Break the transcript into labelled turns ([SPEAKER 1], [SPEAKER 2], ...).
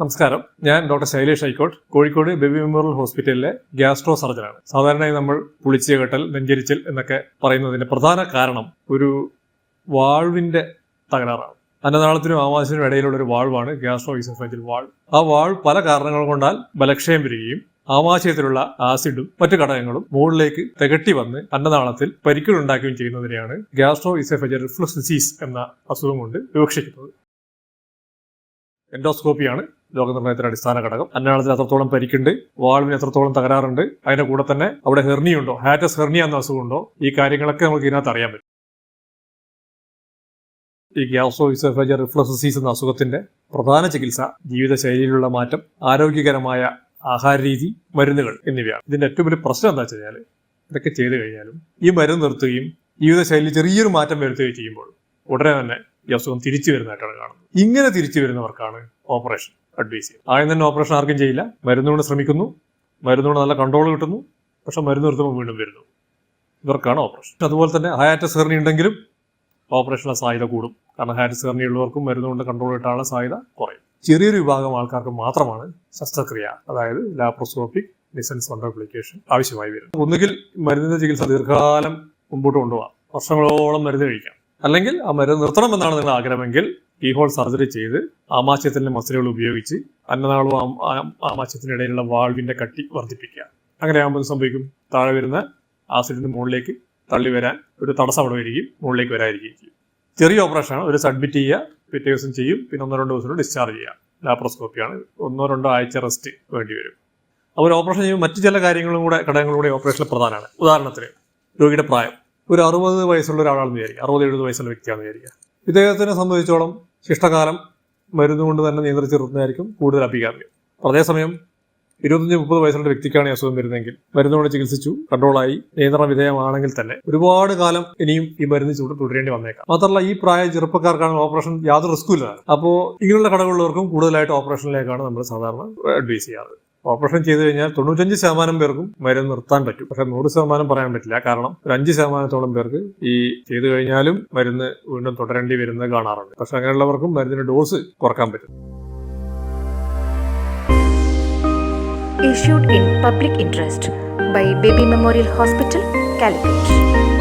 [SPEAKER 1] നമസ്കാരം. ഞാൻ ഡോക്ടർ ശൈലേഷ് ഹൈക്കോട്ട്. കോഴിക്കോട് ബേബി മെമ്മോറിയൽ ഹോസ്പിറ്റലിലെ ഗ്യാസ്ട്രോ സർജനാണ്. സാധാരണയായി നമ്മൾ പുളിച്ചിയ കെട്ടൽ നെഞ്ചരിച്ചൽ എന്നൊക്കെ പറയുന്നതിന്റെ പ്രധാന കാരണം ഒരു വാൾവിന്റെ തകരാറാണ്. അന്നനാളത്തിനും ആമാശത്തിനും ഇടയിലുള്ള ഒരു വാൾവാണ് ഗ്യാസ്ട്രോ ഈസോഫേജിൽ വാൾവ് ആ വാൾവ് പല കാരണങ്ങൾ കൊണ്ടാൽ ബലക്ഷയം വരികയും ആമാശയത്തിലുള്ള ആസിഡും മറ്റു ഘടകങ്ങളും മുകളിലേക്ക് തികട്ടി വന്ന് അന്നനാളത്തിൽ പരിക്കുകൾ ഉണ്ടാക്കുകയും ചെയ്യുന്നതിനെയാണ് ഗ്യാസ്ട്രോ ഈസോഫേജൽ റിഫ്ലക്സ് ഡിസീസ് എന്ന അസുഖം കൊണ്ട് വിവക്ഷിക്കുന്നത്. എൻഡോസ്കോപ്പിയാണ് രോഗനിർണയത്തിന്റെ അടിസ്ഥാന ഘടകം. അന്നനാളത്തിൽ എത്രത്തോളം പരിക്കുണ്ട്. വാൾവിന് എത്രത്തോളം തകരാറുണ്ട്. അതിന്റെ കൂടെ തന്നെ അവിടെ ഹെർണിയുണ്ടോ? ഹാറ്റസ് ഹെർണിയ എന്ന അസുഖമുണ്ടോ? ഈ കാര്യങ്ങളൊക്കെ നമുക്ക് ഇതിനകത്ത് അറിയാൻ പറ്റും. ഈ ഗ്യാസോ ഇസോഫേജ റിഫ്ലക്സ് ഡിസീസ് എന്ന അസുഖത്തിന്റെ പ്രധാന ചികിത്സ ജീവിതശൈലിയിലുള്ള മാറ്റം ആരോഗ്യകരമായ ആഹാര രീതി മരുന്നുകൾ എന്നിവയാണ്. ഇതിന്റെ ഏറ്റവും വലിയ പ്രശ്നം എന്താ വെച്ച് കഴിഞ്ഞാൽ ഇതൊക്കെ ചെയ്തു കഴിഞ്ഞാലും ഈ മരുന്ന് നിർത്തുകയും ജീവിതശൈലി ചെറിയൊരു മാറ്റം വരുത്തുകയും ചെയ്യുമ്പോൾ ഉടനെ തന്നെ ഈ അസുഖം തിരിച്ചു വരുന്നതായിട്ടാണ് കാണുന്നത്. ഇങ്ങനെ തിരിച്ചു വരുന്നവർക്കാണ് ഓപ്പറേഷൻ. അഡ്വൈസ് ചെയ്യും. ആദ്യം തന്നെ ഓപ്പറേഷൻ ആർക്കും ചെയ്യില്ല. മരുന്നുകൊണ്ട് ശ്രമിക്കുന്നു. മരുന്നുകൊണ്ട് നല്ല കൺട്രോൾ കിട്ടുന്നു. പക്ഷെ മരുന്ന് നിർത്തുമ്പോൾ വീണ്ടും വരുന്നു. ഇവർക്കാണ് ഓപ്പറേഷൻ. അതുപോലെ തന്നെ ഹയാറ്റസ് ഹെർണി ഉണ്ടെങ്കിലും ഓപ്പറേഷനുള്ള സാധ്യത കൂടും. കാരണം ഹയാറ്റസ് ഹെർണി ഉള്ളവർക്കും മരുന്നുകൊണ്ട് കൺട്രോൾ കിട്ടാനുള്ള സാധ്യത കുറയും. ചെറിയൊരു വിഭാഗം ആൾക്കാർക്ക് മാത്രമാണ് ശസ്ത്രക്രിയ അതായത് ലാപ്രോസ്കോപ്പിക് ഡിസൻസ് വണ്ടർപ്ലിക്കേഷൻ ആവശ്യമായി വരും ഒന്നുകിൽ മരുന്നിന്റെ ചികിത്സ ദീർഘകാലം മുമ്പോട്ട് കൊണ്ടുപോകാം. വർഷങ്ങളോളം മരുന്ന് കഴിക്കാം. അല്ലെങ്കിൽ ആ മരുന്ന് നിർത്തണമെന്നാണ് നിങ്ങൾ ആഗ്രഹമെങ്കിൽ ഈ ഹോൾ സർജറി ചെയ്ത് ആമാശയത്തിലെ മസിലുകൾ ഉപയോഗിച്ച് അന്നനാളവും ആമാശയത്തിനിടയിലുള്ള വാൾവിന്റെ കട്ടി വർദ്ധിപ്പിക്കുക. അങ്ങനെ ആകുമ്പോൾ സംഭവിക്കും? താഴെ വരുന്ന ആസിഡിന് മുകളിലേക്ക് തള്ളി വരാൻ ഒരു തടസ്സം അവിടെ വരികയും മുകളിലേക്ക് വരാതിരിക്കുകയും ചെറിയ ഓപ്പറേഷനാണ്. ഒരു സബ്മിറ്റ് ചെയ്യുക പിറ്റേ ദിവസം ചെയ്യും പിന്നെ ഒന്നോ രണ്ടോ ദിവസം ഡിസ്ചാർജ് ചെയ്യുക. ലാപ്രോസ്കോപ്പിയാണ്. ഒന്നോ രണ്ടോ ആഴ്ച റെസ്റ്റ് വേണ്ടി വരും. അപ്പോൾ ഓപ്പറേഷൻ ചെയ്യുമ്പോൾ മറ്റു ചില കാര്യങ്ങളും കൂടെ ഘടകങ്ങളും കൂടെ ഓപ്പറേഷൻ പ്രധാനമാണ്. ഉദാഹരണത്തിന് രോഗിയുടെ പ്രായം. ഒരു അറുപത് വയസ്സുള്ള ഒരാളാണെന്ന് വിചാരിക്കുക. അറുപത് എഴുപത് വയസ്സുള്ള വ്യക്തിയാണെന്ന് വിചാരിക്കുക. ഇദ്ദേഹത്തിനെ സംബന്ധിച്ചോളം ശിഷ്ടകാലം മരുന്നുകൊണ്ട് തന്നെ നിയന്ത്രിച്ച് നിർത്തുന്നതായിരിക്കും കൂടുതൽ അഭികാമ്യം. അതേസമയം ഇരുപത്തഞ്ച് മുപ്പത് വയസ്സുള്ള വ്യക്തിക്കാണ് അസുഖം വരുന്നതെങ്കിൽ മരുന്നുകൊണ്ട് ചികിത്സിച്ചു കൺട്രോളായി നിയന്ത്രണ വിധേയമാണെങ്കിൽ തന്നെ ഒരുപാട് കാലം ഇനിയും ഈ മരുന്ന് ചൂട് തുടരേണ്ടി വന്നേക്കാം. മാത്രമല്ല ഈ പ്രായ ചെറുപ്പക്കാർക്കാണ് ഓപ്പറേഷൻ യാതൊരു റിസ്ക്കും ഇല്ല അപ്പോൾ ഇങ്ങനെയുള്ള കടകളുള്ളവർക്കും കൂടുതലായിട്ട് ഓപ്പറേഷനിലേക്കാണ് നമ്മൾ സാധാരണ അഡ്വൈസ് ചെയ്യാറ്. ഓപ്പറേഷൻ ചെയ്തു കഴിഞ്ഞാൽ തൊണ്ണൂറ്റഞ്ച് ശതമാനം പേർക്കും മരുന്ന് നിർത്താൻ പറ്റും. പക്ഷെ നൂറ് ശതമാനം പറയാൻ പറ്റില്ല. കാരണം ഒരു അഞ്ച് ശതമാനത്തോളം പേർക്ക് ഈ ചെയ്തു കഴിഞ്ഞാലും മരുന്ന് വീണ്ടും തുടരേണ്ടി വരുന്നത് കാണാറുണ്ട്. പക്ഷെ അങ്ങനെയുള്ളവർക്കും മരുന്നിന്റെ ഡോസ് കുറയ്ക്കാൻ പറ്റും.
[SPEAKER 2] Issued in public interest by Baby Memorial Hospital, Calicut.